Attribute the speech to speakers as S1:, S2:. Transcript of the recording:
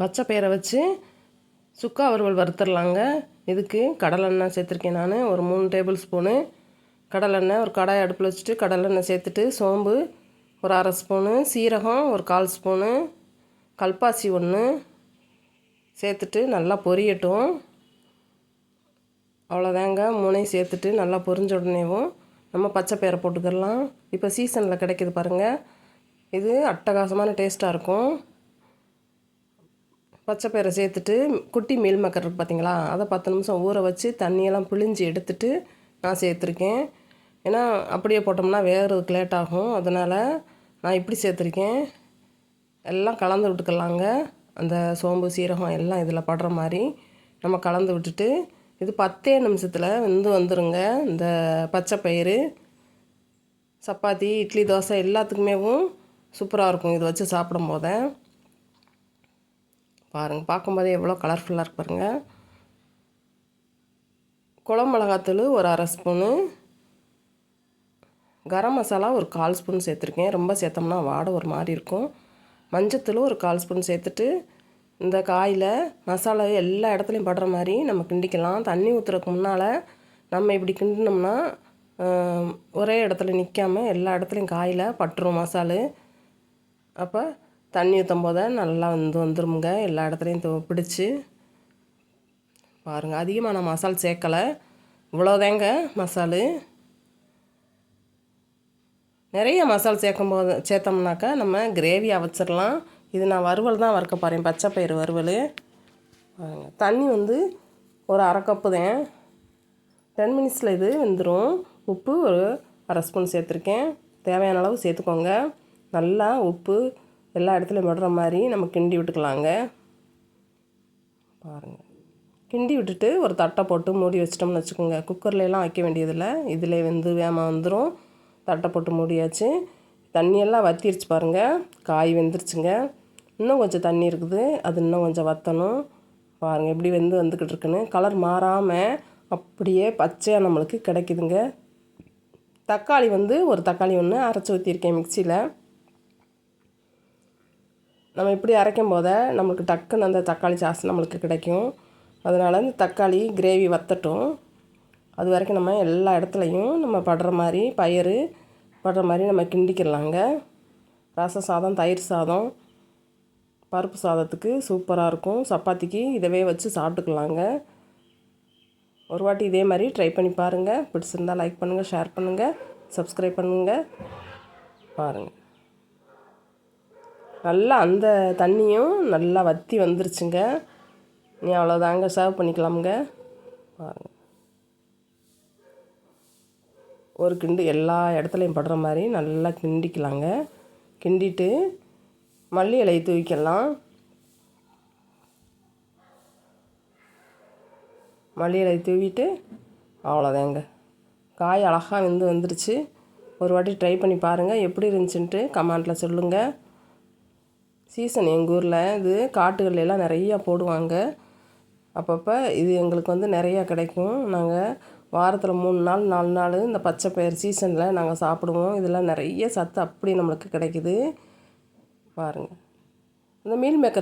S1: பச்சை பயிரை வச்சு சுக்கா வறுவல் வறுத்துடலாங்க. இதுக்கு கடலெண்ணெய் சேர்த்துருக்கேன் நான். ஒரு மூணு டேபிள் ஸ்பூனு கடலெண்ணெய் ஒரு கடாய் அடுப்பில் வச்சுட்டு கடலெண்ணெய் சேர்த்துட்டு சோம்பு ஒரு அரை ஸ்பூனு சீரகம் ஒரு கால் ஸ்பூனு கல்பாசி ஒன்று சேர்த்துட்டு நல்லா பொரியட்டும். அவ்வளோதாங்க. மூணையும் சேர்த்துட்டு நல்லா பொரிஞ்ச உடனேவும் நம்ம பச்சை பயிரை போட்டுக்கிடலாம். இப்போ சீசனில் கிடைக்கிது பாருங்கள் இது அட்டகாசமான டேஸ்ட்டாக இருக்கும். பச்சை பயிரை சேர்த்துட்டு குட்டி மீல் மக்கர் பார்த்தீங்களா அதை பத்து நிமிஷம் ஊற வச்சு தண்ணியெல்லாம் பிழிஞ்சு எடுத்துட்டு நான் சேர்த்துருக்கேன். ஏன்னா அப்படியே போட்டோம்னா வேகிறதுக்கு லேட் ஆகும். அதனால் நான் இப்படி சேர்த்துருக்கேன். எல்லாம் கலந்து விட்டுக்கலாங்க. அந்த சோம்பு சீரகம் எல்லாம் இதில் படுற மாதிரி நம்ம கலந்து விட்டுட்டு இது பத்தே நிமிஷத்தில் வெந்து வந்துருங்க. இந்த பச்சை பயிறு சப்பாத்தி இட்லி தோசை எல்லாத்துக்குமேவும் சூப்பராக இருக்கும். இது வச்சு சாப்பிடும் போதே பாருங்கள் பார்க்கும்போதே எவ்வளோ கலர்ஃபுல்லாக இருக்கு பாருங்கள் குழம்பு மிளகாத்தூள் ஒரு அரை ஸ்பூனு. கரம் மசாலா ஒரு கால் ஸ்பூன் சேர்த்துருக்கேன். ரொம்ப சேர்த்தோம்னா வாடை ஒரு மாதிரி இருக்கும். மஞ்சத்தூள் ஒரு கால் ஸ்பூன் சேர்த்துட்டு இந்த காயில் மசாலா எல்லா இடத்துலையும் படுற மாதிரி நம்ம கிண்டிக்கலாம். தண்ணி ஊற்றுறதுக்கு முன்னால் நம்ம இப்படி கிண்டினோம்னா ஒரே இடத்துல நிற்காம எல்லா இடத்துலையும் காயில் பட்டுரும் மசாலு. அப்போ தண்ணி ஊற்றும் போது நல்லா வந்து வந்துருமுங்க. எல்லா இடத்துலையும் பிடிச்சி. பாருங்கள் அதிகமாக நான் மசால் சேர்க்கலை. இவ்வளோதாங்க மசாலு. நிறைய மசால் சேர்க்கும் போது சேர்த்தோம்னாக்கா நம்ம கிரேவி அவச்சிடலாம் இது நான் வறுவல் தான் வறுக்க போகிறேன் பச்சை பயிறு வறுவல். தண்ணி வந்து ஒரு அரை கப்பு தான். டென் மினிட்ஸில் இது வெந்துடும் உப்பு ஒரு அரை ஸ்பூன் சேர்த்துருக்கேன். தேவையான அளவு சேர்த்துக்கோங்க. நல்லா உப்பு எல்லா இடத்துலையும் விடுற மாதிரி நம்ம கிண்டி விட்டுக்கலாங்க. பாருங்கள் கிண்டி விட்டுட்டு ஒரு தட்டை போட்டு மூடி வச்சிட்டோம்னு வச்சுக்கோங்க. குக்கர்லலாம் வைக்க வேண்டியதில்லை. இதில் வந்து வேமா வந்துடும் தட்டை போட்டு மூடியாச்சு. தண்ணியெல்லாம் வத்திருச்சு பாருங்கள் காய் வெந்துருச்சுங்க. இன்னும் கொஞ்சம் தண்ணி இருக்குது. அது இன்னும் கொஞ்சம் வற்றணும் பாருங்கள் எப்படி வெந்து வந்துக்கிட்டு இருக்குன்னு. கலர் மாறாமல் அப்படியே பச்சையாக நம்மளுக்கு கிடைக்குதுங்க. தக்காளி வந்து ஒரு தக்காளி ஒன்று அரைச்சி ஊற்றிருக்கேன் மிக்சியில். நம்ம இப்படி அரைக்கும் போதே நம்மளுக்கு டக்குன்னு அந்த தக்காளி சாஸ் நம்மளுக்கு கிடைக்கும். அதனால் இந்த தக்காளி கிரேவி வத்தட்டும். அது வரைக்கும் நம்ம எல்லா இடத்துலையும் நம்ம படுற மாதிரி பயிர் படுற மாதிரி நம்ம கிண்டிக்கிடலாங்க ரச சாதம் தயிர் சாதம் பருப்பு சாதத்துக்கு சூப்பராக இருக்கும். சப்பாத்திக்கு இதவே வச்சு சாப்பிட்டுக்கலாங்க. ஒரு வாட்டி இதே மாதிரி ட்ரை பண்ணி பாருங்கள் பிடிச்சிருந்தால் லைக் பண்ணுங்கள் ஷேர் பண்ணுங்கள் சப்ஸ்கிரைப் பண்ணுங்கள் பாருங்கள் நல்லா அந்த தண்ணியும் நல்லா வற்றி வந்துருச்சுங்க. நீ அவ்வளோதாங்க சர்வ் பண்ணிக்கலாமுங்க. பாருங்கள் ஒரு கிண்டு எல்லா இடத்துலையும் படுற மாதிரி நல்லா கிண்டிக்கலாங்க. கிண்டிட்டு மல்லி இலையை தூவிக்கலாம். மல்லி இலையை தூவிட்டு அவ்வளோதாங்க காய் அழகாக வெந்து வந்துருச்சு. ஒரு வாட்டி ட்ரை பண்ணி பாருங்கள் எப்படி இருந்துச்சுன்ட்டு கமெண்ட்டில் சொல்லுங்கள் சீசன் எங்கள் ஊரில் இது காட்டுகள்லாம் நிறையா போடுவாங்க. அப்பப்போ இது எங்களுக்கு வந்து நிறையா கிடைக்கும். நாங்கள் வாரத்தில் மூணு நாள் நாலு நாள் இந்த பச்சை பயிர் சீசனில் நாங்கள் சாப்பிடுவோம். இதெல்லாம் நிறைய சத்து அப்படி நம்மளுக்கு கிடைக்குது. பாருங்கள் இந்த மீல் மேக்கர்